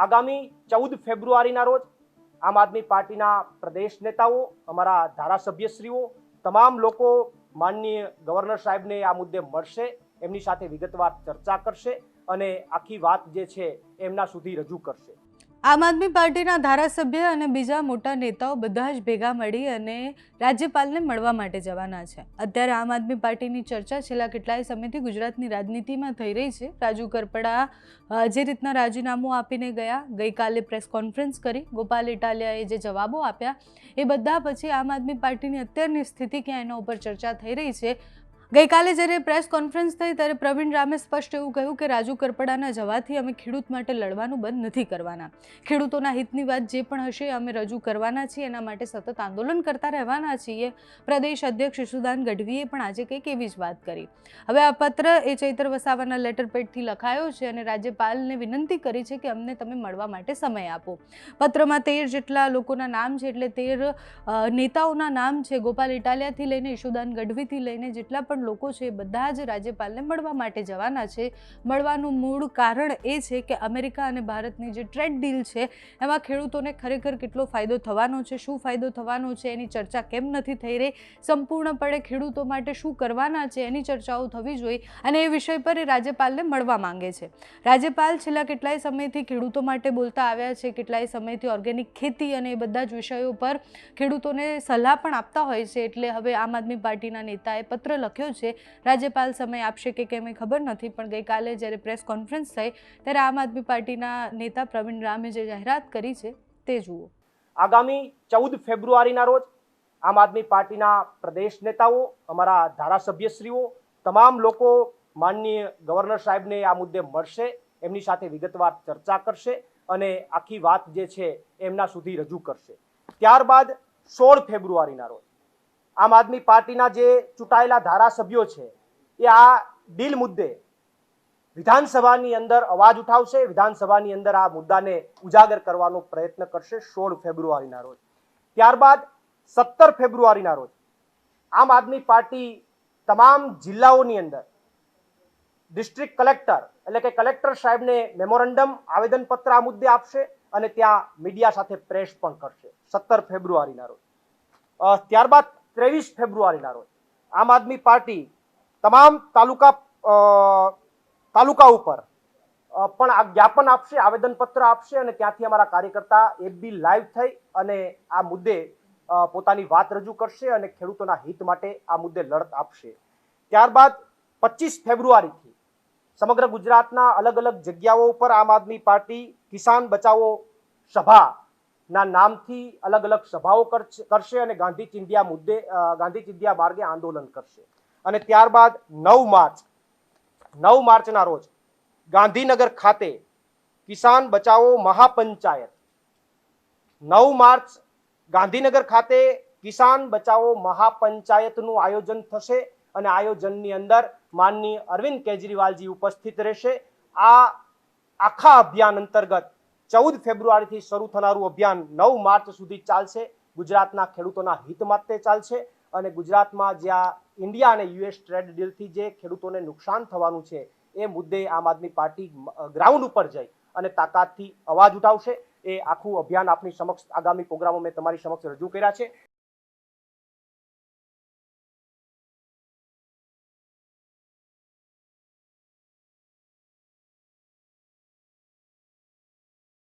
આગામી ચૌદ ફેબ્રુઆરીના રોજ આમ આદમી પાર્ટીના પ્રદેશ નેતાઓ, અમારા ધારાસભ્યશ્રીઓ, તમામ લોકો માનનીય ગવર્નર સાહેબને આ મુદ્દે મળશે, એમની સાથે વિગતવાર ચર્ચા કરશે અને આખી વાત જે છે એમના સુધી રજૂ કરશે. આમ આદમી પાર્ટીના ધારાસભ્ય અને બીજા મોટા નેતાઓ બધા જ ભેગા મળી અને રાજ્યપાલને મળવા માટે જવાના છે. અત્યારે આમ આદમી પાર્ટીની ચર્ચા છેલ્લા કેટલાય સમયથી ગુજરાતની રાજનીતિમાં થઈ રહી છે. રાજુ કરપડા જે રીતના રાજીનામું આપીને ગયા, ગઈકાલે પ્રેસ કોન્ફરન્સ કરી, ગોપાલ ઇટાલિયાએ જે જવાબો આપ્યા, એ બધા પછી આમ આદમી પાર્ટીની અત્યારની સ્થિતિ ક્યાં એના ઉપર ચર્ચા થઈ રહી છે ગઈકાલે જ્યારે પ્રેસ કોન્ફરન્સ થઈ ત્યારે પ્રવીણ રામે સ્પષ્ટ એવું કહ્યું કે રાજુ કરપડાના જવાથી અમે ખેડૂત માટે લડવાનું બંધ નથી કરવાના. ખેડૂતોના હિતની વાત જે પણ હશે અમે રજૂ કરવાના છીએ, એના માટે સતત આંદોલન કરતા રહેવાના છીએ. પ્રદેશ અધ્યક્ષ યશુદાન ગઢવીએ પણ આજે કંઈક એવી જ વાત કરી. હવે આ પત્ર એ ચૈત્ર વસાવાના લેટર પેડથી લખાયો છે અને રાજ્યપાલને વિનંતી કરી છે કે અમને તમે મળવા માટે સમય આપો. પત્રમાં તેર જેટલા લોકોના નામ છે એટલે તેર નેતાઓના નામ છે. ગોપાલ ઇટાલિયાથી લઈને યશુદાન ગઢવીથી લઈને જેટલા પણ લોકો છે એ બધા જ રાજ્યપાલને મળવા માટે જવાના છે. મળવાનું મૂળ કારણ એ છે કે અમેરિકા અને ભારતની જે ટ્રેડ ડીલ છે, એમાં ખેડૂતોને ખરેખર કેટલો ફાયદો થવાનો છે, શું ફાયદો થવાનો છે એની ચર્ચા કેમ નથી થઈ રહી? સંપૂર્ણપણે ખેડૂતો માટે શું કરવાના છે એની ચર્ચાઓ થવી જોઈએ અને એ વિષય પર એ રાજ્યપાલને મળવા માંગે છે. રાજ્યપાલ છેલ્લા કેટલાય સમયથી ખેડૂતો માટે બોલતા આવ્યા છે, કેટલાય સમયથી ઓર્ગેનિક ખેતી અને એ બધા જ વિષયો પર ખેડૂતોને સલાહ પણ આપતા હોય છે, એટલે હવે આમ આદમી પાર્ટીના નેતાએ પત્ર લખ્યો છે. રાજ્યપાલ સમય આપશે કે કેમ એ ખબર નથી, પણ ગઈકાલે જ્યારે પ્રેસ કોન્ફરન્સ થઈ ત્યારે આમ આદમી પાર્ટીના નેતા પ્રવીણ રામે જે જાહેરાત કરી છે તે જુઓ. આગામી ચૌદ ફેબ્રુઆરીના રોજ આમ આદમી પાર્ટીના પ્રદેશ નેતાઓ, અમારા ધારાસભ્યશ્રીઓ, તમામ લોકો માનનીય ગવર્નર સાહેબને આ મુદ્દે મળશે, એમની સાથે વિગતવાર ચર્ચા કરશે અને આખી વાત જે છે એમના સુધી રજૂ કરશે. ત્યારબાદ સોળ ફેબ્રુઆરીના રોજ આમ આદમી પાર્ટીના જે ચૂંટાયેલા ધારાસભ્યો છે, એ આ ડીલ મુદ્દે વિધાનસભાની અંદર અવાજ ઉઠાવશે, વિધાનસભાની અંદર આ મુદ્દાને ઉજાગર કરવાનો પ્રયત્ન કરશે સોળ ફેબ્રુઆરીના રોજ. ત્યારબાદ સત્તર ફેબ્રુઆરીના રોજ આમ આદમી પાર્ટી તમામ જિલ્લાઓની અંદર ડિસ્ટ્રિક્ટ કલેક્ટર એટલે કે કલેક્ટર સાહેબને મેમોરેન્ડમ, આવેદનપત્ર આ મુદ્દે આપશે અને ત્યાં મીડિયા સાથે પ્રેસ પણ કરશે. સત્તર ફેબ્રુઆરીના રોજ. ત્યારબાદ ત્રેવીસ ફેબ્રુઆરીના રોજ. આમ આદમી પાર્ટી તમામ તાલુકા તાલુકા ઉપર પણ આ જ્ઞાપન આપશે, આવેદનપત્ર આપશે અને ત્યાંથી અમારા કાર્યકર્તા એફબી લાઈવ થઈ અને આ મુદ્દે પોતાની વાત રજૂ કરશે અને ખેડૂતોના હિત માટે આ મુદ્દે લડત આપશે. ત્યારબાદ પચીસ ફેબ્રુઆરીથી સમગ્ર ગુજરાતના અલગ અલગ જગ્યાઓ ઉપર આમ આદમી પાર્ટી કિસાન બચાવો સભા ના નામથી અલગ અલગ સભાઓ કરશે- અને ગાંધી ચિંધ્યા મુદ્દે ગાંધી ચિંધ્યા માર્ગે આંદોલન કરશે. અને ત્યારબાદ નવ માર્ચ, નવ માર્ચના રોજ ગાંધીનગર ખાતે કિસાન બચાવો મહાપંચાયત. નવ માર્ચ ગાંધીનગર ખાતે કિસાન બચાવો મહાપંચાયતનું આયોજન થશે અને આયોજનની અંદર માનનીય અરવિંદ કેજરીવાલજી ઉપસ્થિત રહેશે. આ આખા અભિયાન અંતર્ગત ચૌદ ફેબ્રુઆરીથી શરૂ થનારું અભિયાન નવ માર્ચ સુધી ચાલશે. ગુજરાતના ખેડૂતોના હિત માટે ચાલશે અને ગુજરાતમાં જ્યાં ઇન્ડિયા અને યુએસ ટ્રેડ ડીલથી જે ખેડૂતોને નુકસાન થવાનું છે એ મુદ્દે આમ આદમી પાર્ટી ગ્રાઉન્ડ ઉપર જઈ અને તાકાતથી અવાજ ઉઠાવશે. એ આખું અભિયાન આપની સમક્ષ આગામી પ્રોગ્રામો મેં તમારી સમક્ષ રજૂ કર્યા છે.